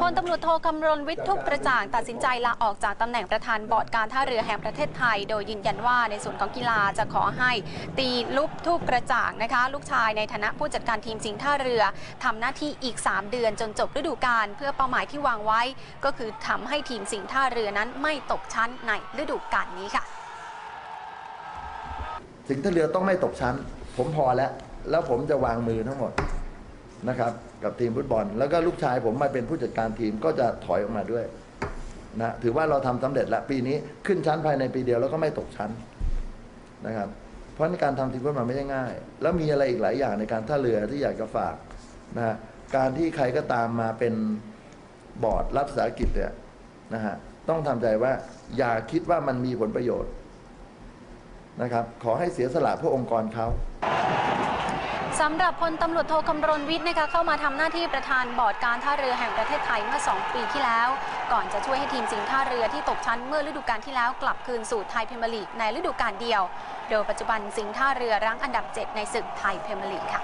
พลตำรวจโทคำรณวิทย์ทุกกระจ่างตัดสินใจลาออกจากตำแหน่งประธานบอร์ดการท่าเรือแห่งประเทศไทย โดยยืนยันว่าในส่วนของกีฬาจะขอให้ตีลุบทุกกระจ่างนะคะ ลูกชายในฐานะผู้จัดการทีมสิงห์ท่าเรือทำหน้าที่อีก 3 เดือนจนจบฤดูกาลเพื่อเป้าหมายที่วางไว้ ก็คือทำให้ทีมสิงห์ท่าเรือนั้นไม่ตกชั้นในฤดูกาลนี้ค่ะ สิงห์ท่าเรือต้องไม่ตกชั้น ผมพอแล้ว แล้วผมจะวางมือทั้งหมด นะครับ กับทีมฟุตบอล แล้วก็ลูกชายผมมาเป็นผู้จัดการทีมก็จะถอยออกมาด้วยนะถือว่าเราทำสำเร็จล้วปีนี้ขึ้นชั้นภายในปีเดียวแล้วก็ไม่ตกชั้นนะครับ เพราะในการทำทีมฟุตบอลไม่ใช่ง่าย แล้วมีอะไรอีกหลายอย่างในการท่าเรือที่อยากจะฝากนะฮะการที่ใครก็ตามมาเป็นบอร์ดรับสาหกิจเนี่ยนะฮะต้องทำใจว่าอย่าคิดว่ามันมีผลประโยชน์นะครับ ขอให้เสียสละเพื่อองค์กรเขา สำหรับพลตำรวจโทคำรณวิทย์นะคะเข้ามาทำหน้าที่ประธานบอร์ดการท่าเรือแห่งประเทศไทยเมื่อ 2 ปีที่แล้ว ก่อนจะช่วยให้ทีมสิงห์ท่าเรือที่ตกชั้นเมื่อฤดูกาลที่แล้วกลับคืนสู่ไทยพรีเมียร์ลีกในฤดูกาลเดียว โดยปัจจุบันสิงห์ท่าเรือรั้งอันดับ 7 ในศึกไทยพรีเมียร์ลีกค่ะ